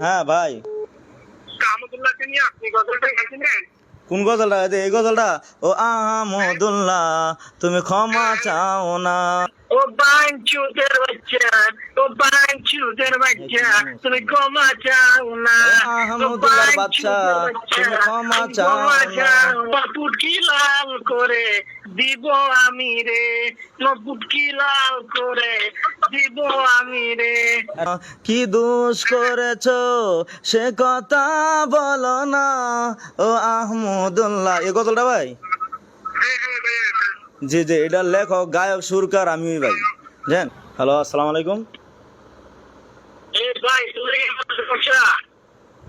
হ্যাঁ ভাই। কামতুল্লাহকে নিয়ে আপনি গজলটা? গেছিলেন কোন গজলটা এই গজলটা? ও আহমদুল্লাহ তুমি ক্ষমা চাও না। ও বাঞ্চুদের বাচ্চা ও বাঞ্চুদের বাচ্চা তুমি ক্ষমা চাও না। ও বাচ্চা, তুমি ক্ষমা চাও। না। লাল করে দিব আমি রে? লাল করে দিব আমি রে? কি দোষ করেছ? সে কথা বলো না। ও আহমদুল্লাহ এ গজলটা ভাই? জি জি এটা লেখক গায়ক সুরকার আমি ভাই। জান হ্যালো আসসালামু আলাইকুম। ভাই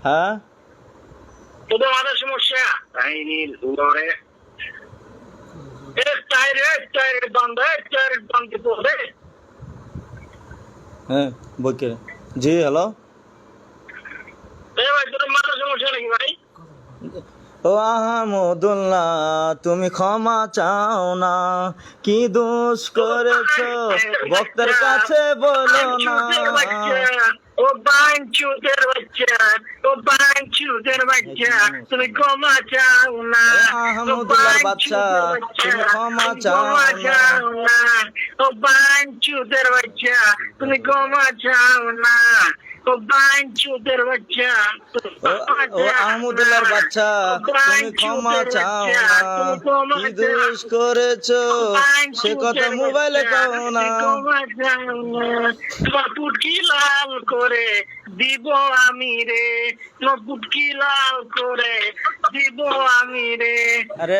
হ্যাঁ? তোদের মাথার সমস্যা? তাই নীল উড়ে এ টাইরে টাইরে বান্ধে টাইরে বান্ধে পড়ে হ্যাঁ বইকে জি হ্যালো? এ ভাই তোদের মাথার সমস্যা নাকি ভাই? ও আহমদুল্লাহ তুমি ক্ষমা চাও না। কি দোষ করেছ? ভক্তের কাছে বলো না। ও বাঞ্চুদের বাচ্চা। ও বাঞ্চুদের বাচ্চা তুমি ক্ষমা চাও না ও আহমদুল্লাহর বাচ্চা, তুমি ক্ষমা চাও না। না ও বাঞ্চুদের বাচ্চা তুমি ক্ষমা চাও না ও আহমদুল্লাহর বাচ্চা তুমি ক্ষমা চাও না। কি দোষ করেছ? সে কথা মোবাইলে কও না। পুটকি লাল করে দিব আমি রে। পুটকি লাল করে দিব আমি রে। আরে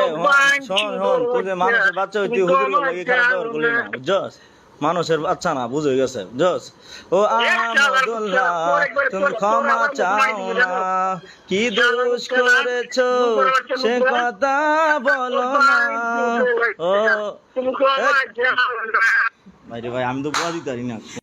শোন শোন তুই মানুষের বাচ্চা হইতে হুজুর লাগি করলি না। মানুষের বাচ্চা না বুঝে গেছে। জস। ও আহমদুল্লাহ তুমি ক্ষমা চাও না। কি দোষ করেছ? সে কথা বলো না। ও ভাই আমি তো বলা দিতে পারি না।